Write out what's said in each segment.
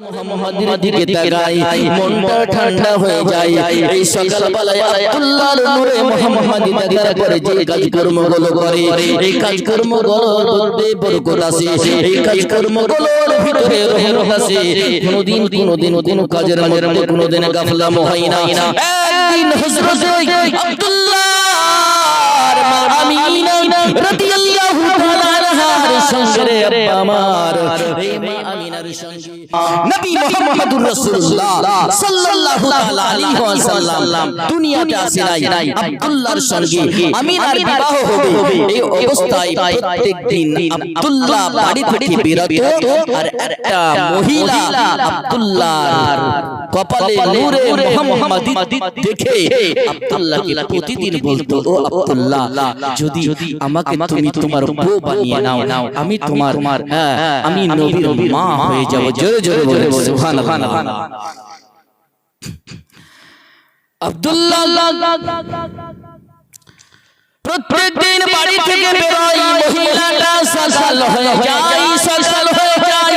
মোহাম্মদের দিকে তাকাই মনটা ঠান্ডা হয়ে যায়। এই সকালবেলায় আব্দুল্লাহর নূরে মোহাম্মদ দেখার পরে যে কাজকর্মগুলো করে এই কাজকর্মগুলোর মধ্যে বরকত আছে। এই কাজকর্মগুলোর ভিতরে রহমত আছে। কোনোদিন কোনোদিন কোনো কাজের মধ্যে কোনোদিন গাফলাম হয় না। একদিন হযরত আব্দুল্লাহর আমিনা রাদিয়াল্লাহু তাআলা আমার। এই মা আমিনার সঙ্গে। নবী মুহাম্মদুর রাসূলুল্লাহ সাল্লাল্লাহু তাআলা আলাইহি ওয়াসাল্লাম। দুনিয়াতে আসেন আব্দুল্লাহর সঙ্গে আমিনার বিবাহ হবে। এই অবস্থায় প্রত্যেকদিন আব্দুল্লাহ বাড়ি থেকে বেরোত আর একটা মহিলা আব্দুল্লাহর কপালে নূরে মুহাম্মাদি দেখে আব্দুল্লাহকে প্রতিদিন বলতো, ও আব্দুল্লাহ, যদি আমাকে তুমি তোমার বউ বানিয়ে নাও, আমি তোমার হ্যাঁ আমি নবীর মা হয়ে যাব। জোরে জোরে জোরে সুবহানাল্লাহ। আব্দুল্লাহ প্রত্যেক দিন বাড়ি থেকে বেরোয় মহিলাটা। সকাল হয়ে যায় যায় হয়ে যায়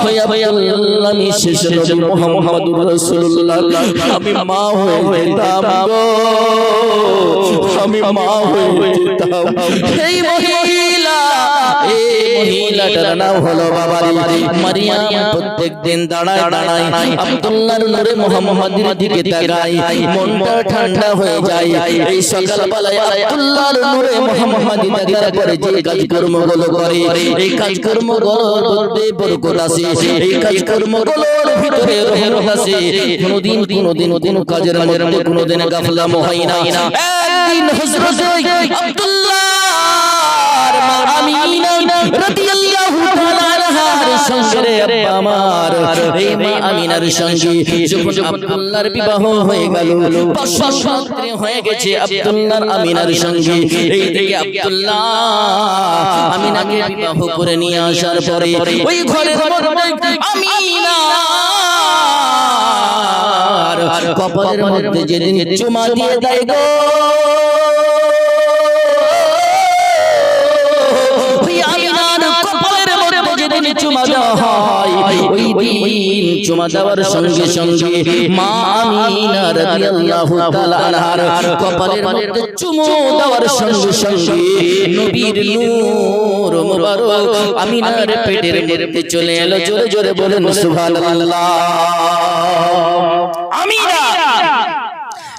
ভাইয়া আমি শেষ নবী মুহাম্মদুর রাসূলুল্লাহ। আমি মা হয়ে যেতাম আমি মা হয়ে যেতাম। এই মহিলা এই নাম হলো মারিয়াম প্রত্যেকদিন দাঁড়ায় দাঁড়ায় আব্দুল্লাহর নূরে মুহাম্মদের দিকে তাকায়। মনটা ঠান্ডা হয়ে যায়। এই সকালবেলায় আব্দুল্লাহর নূরে মুহাম্মদ দেখার পরে যে কাজকর্মগুলো করে এই কাজকর্মগুলোর মধ্যে বরকত আছে এই কাজকর্মগুলোর ভিতরে রহমত আছে কোনোদিন কোনোদিন কোনো কাজের মধ্যে কোনোদিন গাফলাম হয় না। একদিন হযরত মা আমিনা রাদিয়াল্লাহু তাআলা সঙ্গে আব্বা আমার। এই মা আমিনার সঙ্গে যখন আব্দুল্লাহর বিবাহ হয়ে গেল বছর হয়ে গেছে আব্দুল্লাহর আমিনার সঙ্গে। এই দিকে আব্দুল্লাহ আমিনাকে বিবাহ করে নিয়ে আসার পরে ওই ঘরের মধ্যে আমিনা কপালের মধ্যে যেদিন চুমা দিয়ে দেয় গো যেদিন চুমা দেওয়া হয়। ওই দিন চুমা দেওয়ার সঙ্গে সঙ্গে মা আমিনা রাদিয়াল্লাহু তাআলা আনহার কপালের মধ্যে চুমু দেওয়ার সঙ্গে সঙ্গে নবীর নূর মুবারক আমিনার পেটের মধ্যে চলে এলো। জোরে জোরে বলেন সুবহানাল্লাহ।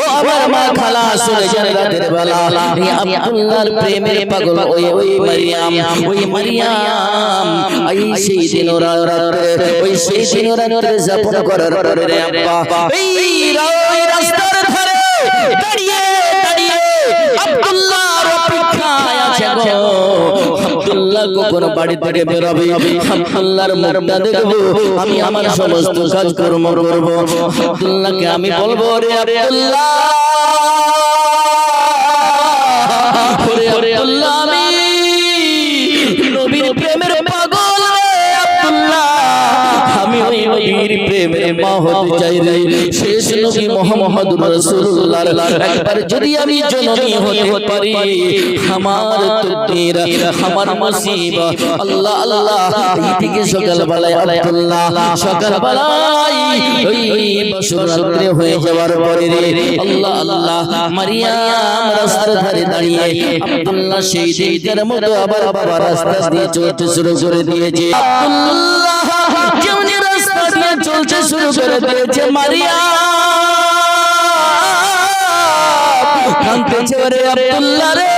ও আমার মা খালা আসলে জান্নাতের রাতের বেলা। এই আব্দুল্লাহর প্রেমের পাগল ওই ওই মারিয়াম ওই মারিয়াম। এই সেই দিন ওরা রাতে, ওই সেই দিন ওরা রাতে যাপন করার পরে আব্বা, এই রাস্তার ধারে দাঁড়িয়ে কখন বাড়ি থেকে বেরোবে। আল্লাহর মুখটা দেখব। আমি আমার সমস্ত কাজ কর্ম করব। আব্দুল্লাহকে আমি বলব রে আব্দুল্লাহ! প্রেমের মা হতে শেষ নবী মুহাম্মদুর রাসূলুল্লাহর একবার যদি আমি জননী হতে পারি আমার তকদীর আমার নসিব আল্লাহ আল্লাহ থেকে সকাল বেলায় আব্দুল্লাহ সকাল বেলায় ওই ওই হয়ে যাওয়ার পরে আল্লাহ আল্লাহ মারিয়াম রাস্তার ধারে দাঁড়িয়ে আব্দুল্লাহ সেই দিনকার মতো আবার বাবা রাস্তা দিয়ে চলতে শুরু করে দিয়েছে। আব্দুল্লাহ চলতে শুরু করে দিয়েছে মারিয়া। রে আব্দুল্লাহ রে।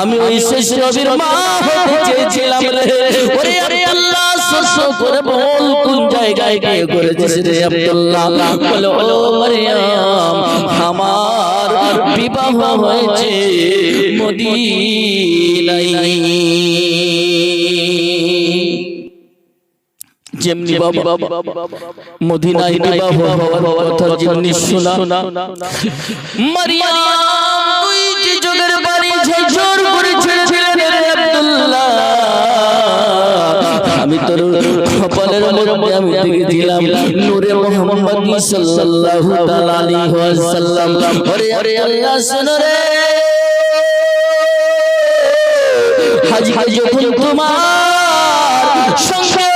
আমি ওই শেষ নবীর মা হতে চেয়েছিলাম রে। ওরে আরে আল্লাহ শস্য করে বল, কোন জায়গায় গিয়ে করেছিস রে আব্দুল্লাহ? মারিয়াম, আমার বিবাহ হয়েছে মদিনায়। যেমনি বাবা মদিনায় বিবাহ হওয়ার কথা যেমনি শোনা। মারিয়াম দুইটি যোগের বাড়ি ঝরঝর করে ছেড়েছিলেন আব্দুল্লাহ। আমি তোর কপালের মধ্যে আমি দেখেছিলাম নূরে মুহাম্মদ সাল্লাল্লাহু তাআলা আলাইহি ওয়াসাল্লাম। ওরে ওরে আল্লাহ শুনো রে। হাজকে যখন তোমার সঙ্গে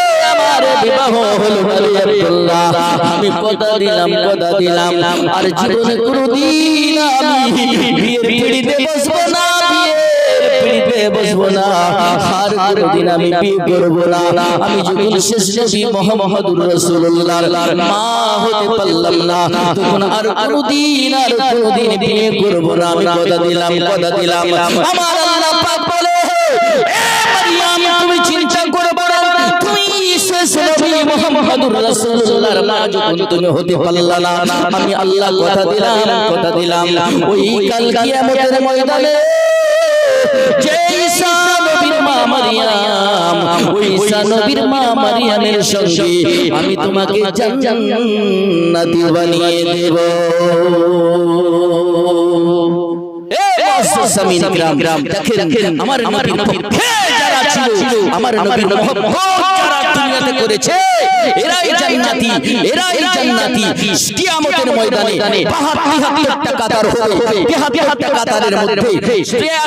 বিবাহ হলো বলে আব্দুল্লাহ আমি কথা দিলাম কথা দিলাম আর জীবনে কোনোদিন আমি বিয়ের পিড়িতে বসবো না পিড়িতে বসবো না আর কোনোদিন আমি বিয়ে করব না আমি যখন শেষ নবী মোহাম্মদুর রাসূলুল্লাহর মা হতে পারলাম না তখন আর কোনোদিন আর কোনোদিন বিয়ে করব না আমি কথা দিলাম কথা দিলাম আমার আল্লাহ পাক বলে এ মারিয়াম তুমি শেষ নবী মুহাম্মদুর রাসূলুল্লাহর মা যখন তুমি হতে পারলা না। আমি আল্লাহ কথা দিলাম কথা দিলাম। ওই কাল কিয়ামতের ময়দানে আমি তোমাকে জান্নাতি বানিয়ে দেব। আমার নবীর পক্ষে যারা ছিল আমার নবীর মহব্বত দুনিয়াতে করেছে। এরাই জান্নাতি এরাই জান্নাতি। কিয়ামতের ময়দানে 72 কাতার হবে। 72 কাতারের মধ্যে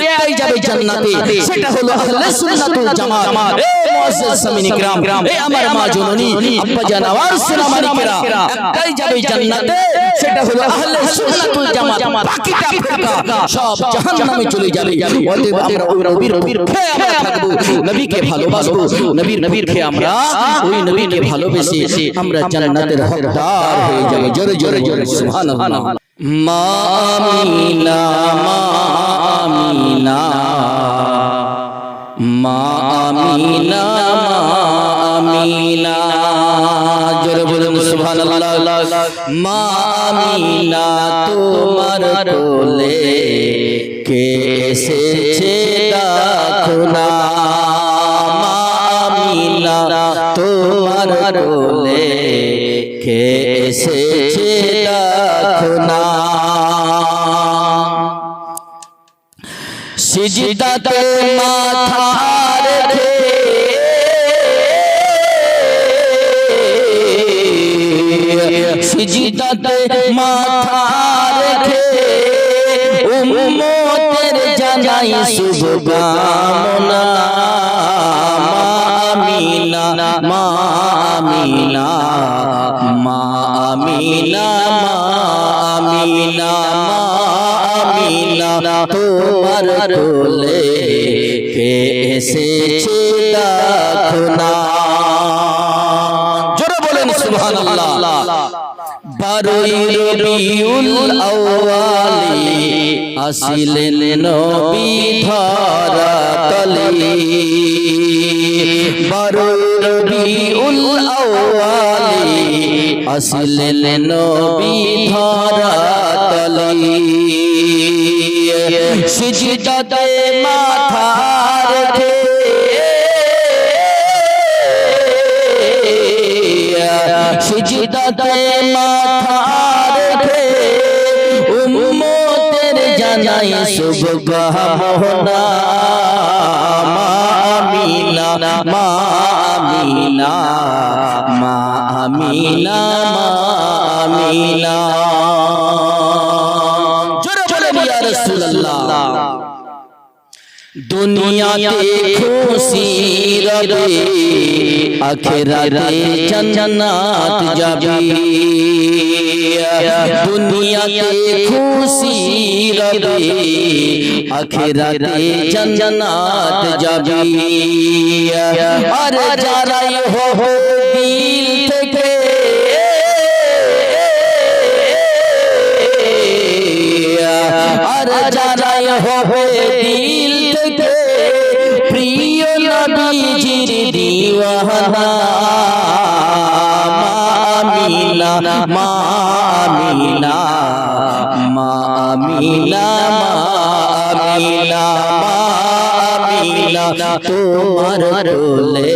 একটাই যাবে জান্নাতে? সেটা হলো আহলে সুন্নাতুল জামাত। এ মুসলসামিন গ্রাম। এ আমার মা জননী আব্বা জান আওয়াজ সুনামানিকেরা একটাই যাবে জান্নাতে সেটা হলো আহলে সুন্নাতুল জামাত। বাকিটা ফেরকা। সব জাহান্নামে চলে যাবে। অতএব আমরা ওই নবীর পক্ষে আমরা থাকব। নবীকে ভালোবাসবো। নবীর নবীর খেয়ে আমরা ওই নবীকে ভালোবেসে আমরা জান্নাতের হকদার হয়ে যাব। জোরে জোরে জোরে। সুবহানাল্লাহ। মা আমিনা মা আমিনা। মা আমিনা মা আমিনা। জোরে বলুন সুবহানাল্লাহ। মা আমিনা তোমার কোলে কে এসেছে? দেখো না। তোমার কোলে কে এসেছে দেখো না সিজদাতে মাথা রেখে সিজদাতে মাথা রেখে উম্মতের জানাই শুভ কামনা মামিনা মামিনা মামিনা মামিনা মামিনা, তোমার কোলে কে জোরে বলেন সুবহানাল্লাহ। বারোই রবিউল আউয়ালি আসিলেন নবী ধরা তলে বারোই রবিউল আউয়ালি আসিলেন নবী ধরা মাথা রেখে সিজদাতে মাথা রেখে উম্মতের জানাই শুভ মামিনা মামিনা মামিনা মামিনা জোরে দুনিয়াতে খুশি রবে, আখেরাতে জান্নাত যাবে। দুনিয়াতে খুশি রবে, আখেরাতে জান্নাত যাবে। আর যারাই হো হো দিল থেকে আর যারাই হবে দিল মামিলা মামিলা মামিলা মামিলা মামিলা তোমার কোলে